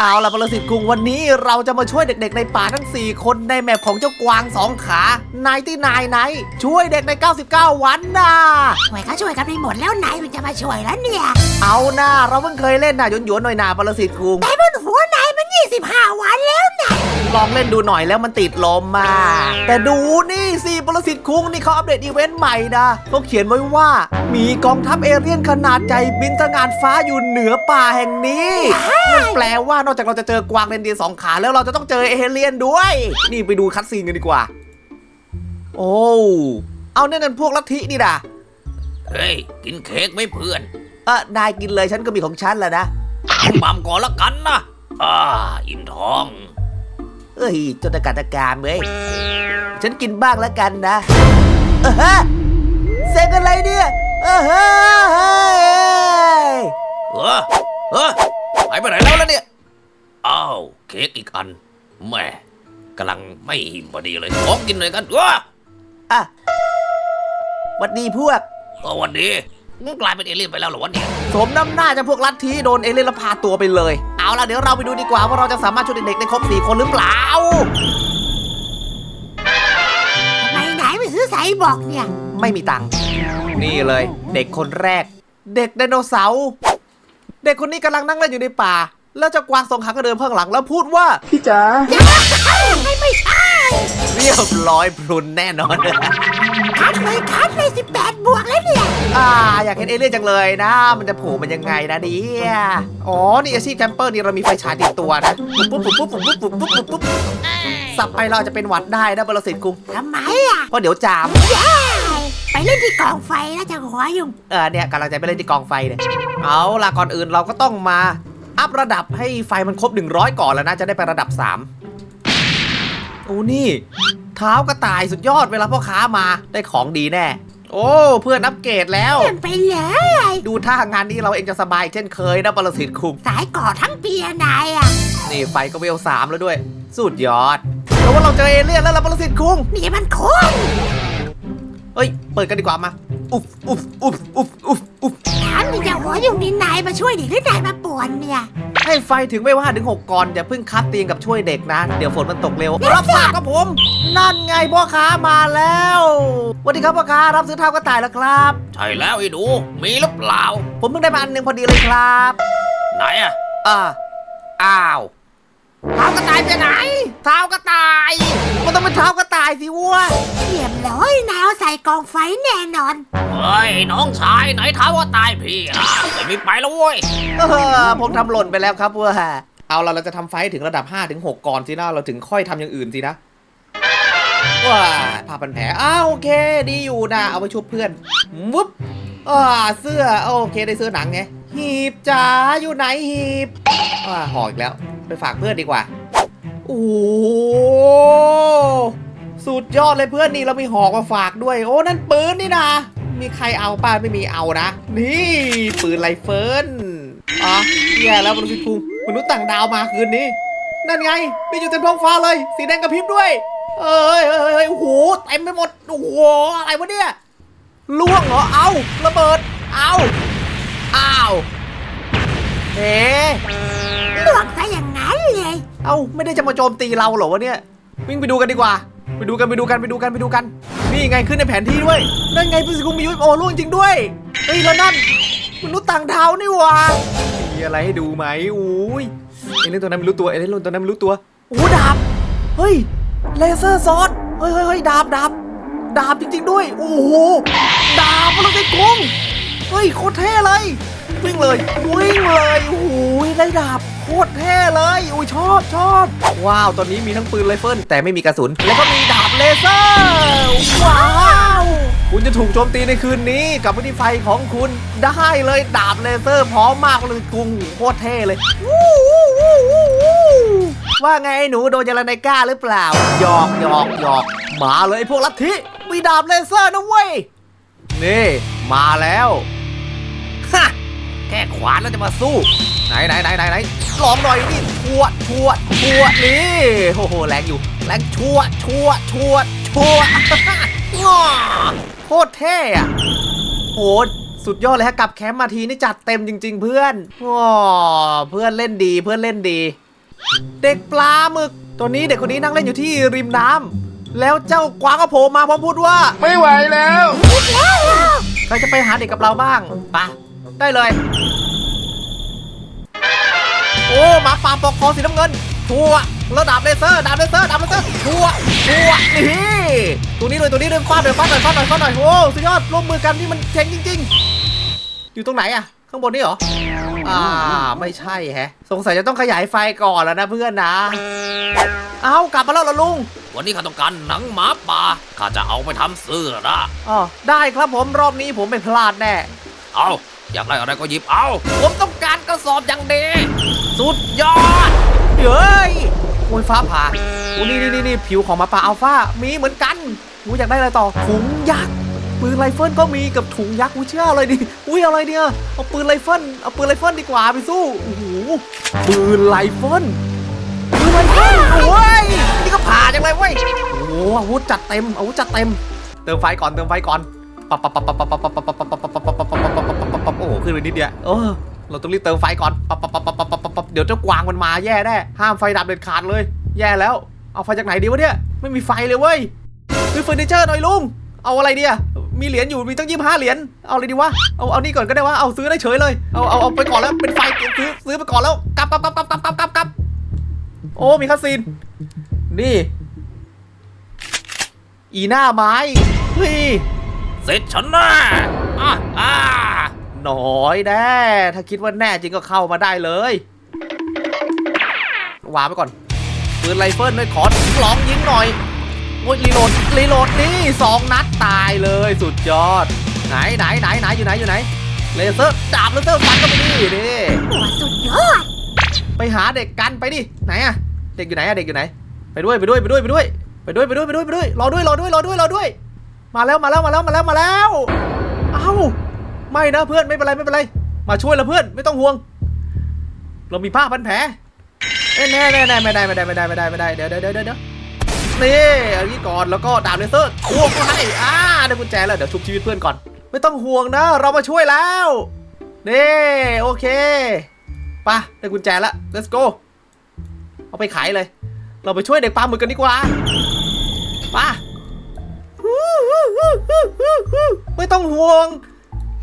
เอาล่ะปรสิตกรุงวันนี้เราจะมาช่วยเด็กๆ ในป่าทั้ง 4 คนในแมปของเจ้ากวางสองขานายที่นายไหน ช่วยเด็กใน 99 วันน่ะช่วยเขาช่วยกันไปหมดแล้วไหนมันจะมาช่วยแล้วเนี่ย เอาน่าเราเพิ่งเคยเล่นน่ะหยวนๆหน่อยนาปรสิตกรุงแต่บนหัวนายมัน 25 วันแล้วนะ ลองเล่นดูหน่อยแล้วมันติดลมมาแต่ดูนี่สิปรสิตคุงนี่เขาอัปเดตอีเวนต์ใหม่นะเขาเขียนไว้ว่ามีกองทัพเอเลี่ยนขนาดใหญ่บินตระหงานฟ้าอยู่เหนือป่าแห่งนี้นั่นแปลว่านอกจากเราจะเจอกวางเรนเดียร์สองขาแล้วเราจะต้องเจอเอเลี่ยนด้วย นี่ไปดูคัดซีนกันดีกว่า โอ้เอาเนี่ยนั่นพวกลัทธินี่นะเฮ้ยกินเค้กไหม่เพื่อนเออนายกินเลยฉันก็มีของฉันแล้วนะเอาหม่ำก่อนละกันนะอ่าอิ่มท้อง เอ้ยจนตะการตะการเว้ยฉันกินบ้างแล้วกันนะเออฮะเซ็งอะไรเนี่ยเออฮะเฮ้ยเออเออหายไปไหนแล้วล่ะเนี่ยอ้าวเค้กอีกอันแหม่กำลังไม่หิมพอดีเลยขอกินหน่อยกันเอออะหวัดดีพวกเออวันนี้มึงกลายเป็นเอเลี่ยนไปแล้วเหรอวะเนี่ยสมน้ำหน้าจะพวกลัทธิโดนเอเลี่ยนละพาตัวไปเลย เอาล่ะเดี๋ยวเราไปดูดีกว่าว่าเราจะสามารถช่วยเด็กๆได้ครบสี่คนหรือเปล่า ทำไมไหนไม่ซื้อใส่บอกเนี่ย ไม่มีตังค์นี่เลย เด็กคนแรก เด็กไดโนเสาร์เด็กคนนี้กำลังนั่งเล่นอยู่ในป่า แล้วเจ้ากวางสองขาก็เดินข้างหลังแล้วพูดว่า พี่จ๋าไม่ไม่ใช่ เรียบร้อยพรุนแน่นอน คัดเลยคัดเลย18 บวกแล้วเนี่ย อ่า อยากเห็นเอเลี่ยนจังเลยนะ มันจะโผล่มันยังไงนะเนี่ยอ๋อ นี่อาชีพแคมเปอร์นี่เรามีไฟฉายติดตัวนะ ปุ๊บปุ๊บปุ๊บปุ๊บปุ๊บปุ๊บปุ๊บปุ๊บปุ๊บสับไปเราอาจจะเป็นหวัดได้นะบรสิตกุ้งทำไมอะ เพราะเดี๋ยวจาม เย้ไปเล่นที่กองไฟแล้วจะหัวยุ่งเออเนี่ยกำลังจะไปเล่นที่กองไฟเนี่ย เอาล่ะก่อนอื่นเราก็ต้องมาอัพระดับให้ไฟมันครบ 100 ก่อนแล้วนะ จะได้ไประดับ 3 โอ้นี่ เท้ากระต่ายสุดยอดเวลาพ่อค้ามาได้ของดีแน่ โอ้เพื่อนอัปเกรดแล้วเล่นไปเลยดูท่างานนี้เราเองจะสบายเช่นเคยนะบรสิตคุงสายก่อทั้งปีอะนายอะนี่ไฟก็เวลสามแล้วด้วย สุดยอดแล้วว่าเราเจอเอเลี่ยนแล้วล่ะบรสิตคุงนี่มันคนเฮ้ย เปิดกันดีกว่ามา อุบอุบอุบอุบอุบอุบถามนี่จะหัวยุ่งนี่นายมาช่วยดิหรือนายมาป่ วนเนี่ยให้ไฟถึงไม่ว่าถึง6ก่อนอย่าเพิ่งคัดเตียงกับช่วยเด็กนะ เดี๋ยวฝนมันตกเร็ว รับทราบครับผม นั่นไงพ่อค้ามาแล้วสวัสดีครับพ่อค้ารับซื้อเท้ากระต่ายแล้วครับ ใช่แล้วไอ้หนูมีหรือเปล่า ผมเพิ่งได้มาอันหนึ่งพอดีเลยครับ ไหนอะอ่าอ้าวเท้ากระต่ายไปไหนเท้ากระต่าย มันต้องเป็นเท้ากระต่ายสิวะเรียบร้อยนายเอาใส่กองไฟแน่นอน เฮ้ย น้องชายไหนท้าว่าตายพี่อะไม่มีไปแล้วเว้ยเออผมทำหล่นไปแล้วครับว่าเอาเราเราจะทำไฟถึงระดับ 5 ถึง 6 ก่อนสินะเราถึงค่อยทำอย่างอื่นสินะว้าผ้าพันแผลอ้าวโอเค ดีอยู่นะ เอาไปชุบเพื่อนวุ๊บอ่าเสื้อโอเคได้เสื้อหนังไงหีบจ๋าอยู่ไหนหีบอ่าห่ออีกแล้ว ไปฝากเพื่อนดีกว่า โอ้โหสุดยอดเลยเพื่อนนี่เรามีหอกมาฝากด้วย โอ้นั่นปืนนี่นะ มีใครเอาป้าไม่มีเอานะ นี่ปืนไรเฟิลอะแย่แล้วมนุษย์พุงมนุษย์ต่างดาวมาคืนนี้ นั่นไงมีอยู่เต็มท้องฟ้าเลย สีแดงกระพริบด้วย เอ้ยเอ้ยเอ้ยโอ้โหเต็มไปหมดโอ้โหอะไรวะเนี่ยล่วงเหรอเอาระเบิดเอาอ้าวเฮ้ลวงซะอย่างนั้น เอ้าไม่ได้จะมาโจมตีเราเหรอวะเนี่ยวิ่งไปดูกันดีกว่า ไปดูกันไปดูกันไปดูกันไปดูกัน นี่ไงขึ้นในแผนที่ด้วยนั่นไงพิสิกุมมียุโอล่วงจริงด้วยเฮ้ยแล้วนั่นมนุษย์ต่างดาวนี่หว่ามีอะไรให้ดูไหมอุ้ยเอเล่นตัวนั้นไม่รู้ตัวเอเล่นตัวนั้นไม่รู้ตัวโอ้ดาบเฮ้ยเลเซอร์ซอสเฮ้ยเฮ้ยเฮ้ยดาบดาบดาบจริง ๆ ด้วย โอ้โหดาบมันเป็นกุ้งเฮ้ยโคตรเท่เลย วิ่งเลย วิ่งเลยโอ้โหได้ดาบโคตรเท่เลยอุ้ยชอบชอบว้าว ตอนนี้มีทั้งปืนไรเฟิลแต่ไม่มีกระสุน แล้วก็มีดาบเลเซอร์ว้าวคุณจะถูกโจมตีในคืนนี้กับวิธีไฟของคุณได้เลยดาบเลเซอร์พร้อมมากเลยกุ้งโคตรเท่เลยว่าไงไอหนูโดนยาลาไนก้าหรือเปล่าหยอกหยอกหยอกมาเลยพวกลัทธิมีดาบเลเซอร์นะเว้ยนี่ มาแล้วฮะ แค่ขวานแล้วจะมาสู้ ไหนไหนไหนไหนไหนลองหน่อยนี่ชัวชัวชัวนี่โอ้โหแรงอยู่แรงชัวชัวชัวชัวง้อโคตรเท่อะโหสุดยอดเลยฮะกลับแคมป์มาทีนี่จัดเต็มจริง ๆ เพื่อนอ๋อเพื่อนเล่นดีเพื่อนเล่นดี เด็กปลาหมึก ตัวนี้เด็กคนนี้นั่งเล่นอยู่ที่ริมน้ำแล้วเจ้ากวางก็โผล่มาพร้อมพูดว่า ไม่ไหวแล้วใครจะไปหาเด็กกับเราบ้างไปะ ได้เลย โอ้หมาป่าปอกคอสีน้ำเงินชัวแล้วดาบเลเซอร์ดาบเลเซอร์ดาบเลเซอร์ชัวชัวนี่ตัวนี้เลยตัวนี้เลยฟาดหน่อยฟาดหน่อยฟาดหน่อยฟาดหน่อยโอ้สุดยอดร่วมมือกันนี่มันเจ๋งจริง ๆ อยู่ตรงไหนอะข้างบนนี่เหรออ่าไม่ใช่แฮะ สงสัยจะต้องขยายไฟก่อนแล้วนะเพื่อนนะ เอ้ากลับมาแล้วเหรอลุง วันนี้ข้าต้องการหนังหมาป่าข้าจะเอาไปทำเสื้อนะอ๋อได้ครับผมรอบนี้ผมไม่พลาดแน่ เอา อยากได้อะไรก็หยิบเอา ผมต้องการกระสอบอย่างดี สุดยอด เฮ้ยโอ้ยฟ้าผ่าโอ้นี่นี่นี่นี่ผิวของหมาป่าอัลฟามีเหมือนกันกูอยากได้อะไรต่อถุงยักษ์ปืนไรเฟิลก็มีกับถุงยักษ์กูเชื่ออะไรดิอุ้ยอาอะไรเนี่ยเอาปืนไรเฟิลเอาปืนไรเฟิลดีกว่าไปสู้โอ้โหปืนไรเฟิลปืนไรเฟิลโอ้ยนี่ก็ผ่าจังเลยเว้ยโอ้โหอาวุธจัดเต็มอาวุธจัดเต็ม เติมไฟก่อนเติมไฟก่อนปับปับปับปับปับปับปับปับปับปับปับปับปับ๊บโอ้โหขึ้นไปนิดเดียวเราต้องรีบเติมไฟก่อนปั๊บปั๊บปับป๊บปั๊บปั๊บเดี๋ยวเจ้ากวางมันมาแย่แน่ห้ามไฟดับเด็ดขาดเลย แย่แล้ว เอาไฟจากไหนดีวะเนี่ย ไม่มีไฟเลยเว้ยซื้อเฟอร์นิเจอร์หน่อยลุง เอาอะไรเดียมีเหรียญอยู่ มีตั้งยี่ห้าเหรียญ เอาอะไรดีวะ เอา เอานี่ก่อนก็ได้วะ เอาซื้อได้เฉยเลย เอา เอา เอาไปก่อนแล้ว เป็นไฟซื้อ ซื้อไปก่อนแล้วกลับกลับกลับกลับกลับกลับกลับโอ้ มีคาสินนี่ อีหน้าไม้ เฮ้ย เสร็จฉันนะอะอะ น้อยแน่ถ้าคิดว่าแน่จริงก็เข้ามาได้เลยวางไปก่อนปืนไรเฟิลด้วยขอลองยิงหน่อยโอ้ยรีโหลดรีโหลดนี่สองนัดตายเลยสุดยอด ไหนไหนไหนไหนอยู่ไหนอยู่ไหนเลเซอร์ดาบเลเซอร์ฟันก็ไปดินี่โอ้สุดยอดไปหาเด็กกันไปดิไหนอะเด็กอยู่ไหนอะเด็กอยู่ไหน ไปด้วยไปด้วยไปด้วยไปด้วยไปด้วยไปด้วยไปด้วยไปด้วยรอด้วยรอด้วยรอด้วยรอด้วย มาแล้วมาแล้วมาแล้วมาแล้วมาแล้ว เอ้า ไม่นะเพื่อนไม่เป็นไรไม่เป็นไร มาช่วยล้วเพื่อนไม่ต้องห่วง เรามีผ้าพันแผลเอ้ยแน่แน่แน่ไม่ได้ไม่ได้ไม่ได้ไม่ได้ไม่ได้เดี๋ยวเดี๋ยวเดี๋ยวเดี๋ยวนี่เอานี้ก่อนแล้วก็ดาบเลเซอร์ควงก็ให้อ่าได้กุญแจแล้วเดี๋ยวชุบชีวิตเพื่อนก่อน ไม่ต้องห่วงนะ เรามาช่วยแล้วนี่โอเคไปะได้กุญแจแล้ว let's go เอาไปขายเลย เราไปช่วยเด็กปลาหมึกกันดีกว่าไปะไม่ต้องห่วง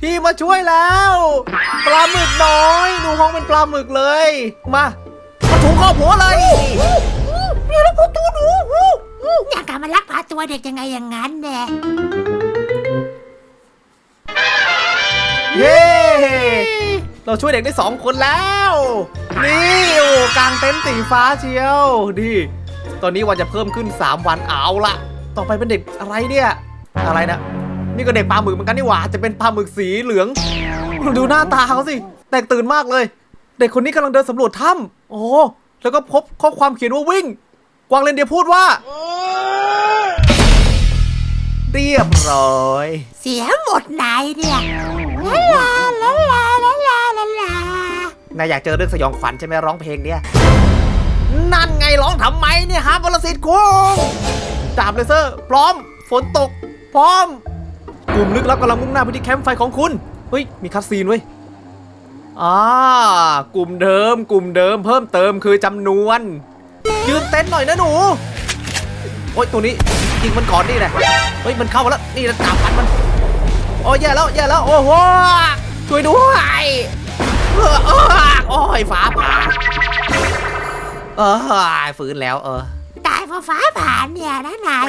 พี่มาช่วยแล้ว ปลาหมึกน้อยดูห้องเป็นปลาหมึกเลย มามาถูข้อหัวเลยเดี๋ยวแล้วกูตูหนูอยากกลับมาลักพาตัวเด็กยังไงอย่างนั้นแน่เย้เราช่วยเด็กได้สองคนแล้ว นี่โอ้กลางเต็นท์สีฟ้าเชียวดีตอนนี้วันจะเพิ่มขึ้น 3 วันเอาละต่อไปเป็นเด็กอะไรเนี่ย อะไรนะ นี่ก็เด็กปลาหมึกเหมือนกันนี่หว่าจะเป็นปลาหมึกสีเหลือง ดูหน้าตาเขาสิ แตกตื่นมากเลย เด็กคนนี้กำลังเดินสำรวจถ้ำโอ้แล้วก็พบข้อความเขียนว่าวิ่ง กวางเรนเดียร์พูดว่า เรียบร้อย เสียหมดไหนเนี่ยลาลาลาลาลาลาลานายอยากเจอเรื่องสยองขวัญใช่ไหมร้องเพลงเนี่ย นั่นไงร้องทำไมเนี่ยฮะบรสิทธิ์คุงดาบเลเซอร์ พร้อม ฝนตก พร้อม กลุ่มลึกลับกำลังมุ่งหน้าไปที่แคมป์ไฟของคุณ เฮ้ย มีคัสซีนเว้ยอ่ากลุ่มเดิม กลุ่มเดิมเพิ่มเติมคือจำนวน ยืนเต้นหน่อยนะหนู โอ๊ยตัวนี้ยิงมันก่อนนี่แหละเฮ้ยมันเข้ามาแล้วนี่นะจับมันมันโอ้ยแย่แล้วแย่แล้วโอ้โหช่วยด้วยโอ้ยฟ้าผ่าเออฟื้นแล้วเออ พราะฟ้าผ่านเนี่ยนะนาย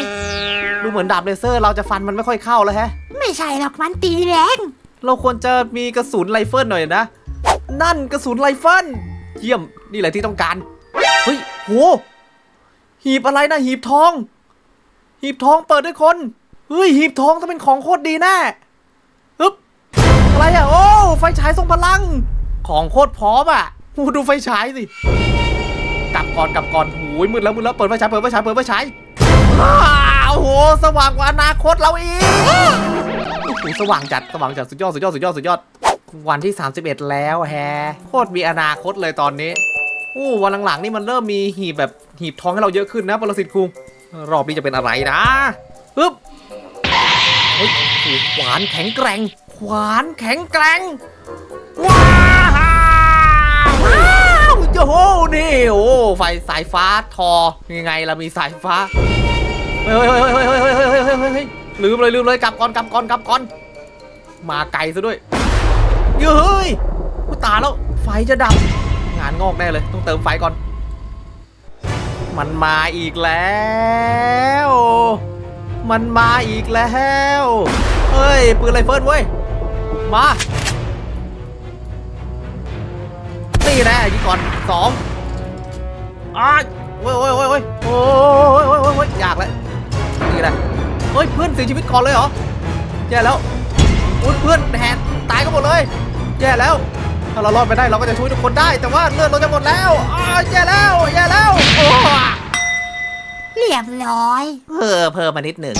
ดูเหมือนดาบเลเซอร์เราจะฟันมันไม่ค่อยเข้าแล้วแฮะ ไม่ใช่หรอกมันตีแรง เราควรจะมีกระสุนไรเฟิลหน่อยนะ นั่นกระสุนไรเฟิลเยี่ยมนี่แหละที่ต้องการ เฮ้ยโหหีบอะไรนะหีบทอง หีบทองเปิดด้วยคน เฮ้ยหีบทองต้องเป็นของโคตรดีแน่ฮึบอะไรอะโอ้ไฟฉายทรงพลัง ของโคตรพร้อมอะโอ้ดูไฟฉายสิ กลับก่อนกลับก่อนโอ้ยมืดแล้วมืดแล้วเปิดไฟฉายเปิดไฟฉายเปิดไฟฉายอ้าวโอ้โหสว่างกว่าอนาคตเราอีกโอ้โหสว่างจัดสว่างจัดสุดยอดสุดยอดสุดยอดสุดยอด วันที่ 31 แล้วแฮโคตรมีอนาคตเลยตอนนี้โอ้วันหลังๆนี่มันเริ่มมีหีบแบบหีบทองให้เราเยอะขึ้นนะปรสิตคุงรอบนี้จะเป็นอะไรนะปึ๊บเฮ้ยโอ้โหขวานแข็งแกร่ง ขวานแข็งแกร่งว้า โอ้โหนี่โอ้ไฟสายฟ้าทอยังไงเรามีสายฟ้าเฮ้ยเฮ้ยเฮ้ยเฮ้ยเฮ้ยเฮ้ยเฮ้ยเฮ้ยเฮ้ยลืมเลยลืมเลยกลับก่อนกลับก่อนกลับก่อน มาไกลซะด้วยเฮ้ยกูตาแล้วไฟจะดับงานงอกแน่เลย ต้องเติมไฟก่อน มันมาอีกแล้ว มันมาอีกแล้ว เฮ้ยปืนไรเฟิลเว้ยมา นี่แหละยิงก่อนสองอ้าโอ้ยโอ้ยโอ้ยโอ้ยโอ้ยโอ้ยโอ้ยอยากแล้วนี่แหะเฮ้ยเพื่อนเสียชีวิตก่อนเลยเหรอแย่แล้วอุ้ยเพื่อนแหนตายกันหมดเลย แย่แล้วถ้าเรารอดไปได้เราก็จะช่วยทุกคนได้ แต่ว่าเลือดเราจะหมดแล้วอ้าแย่แล้วแย่แล้วโอ้เรียบร้อย เพิ่มเพิ่มมานิดหนึ่ง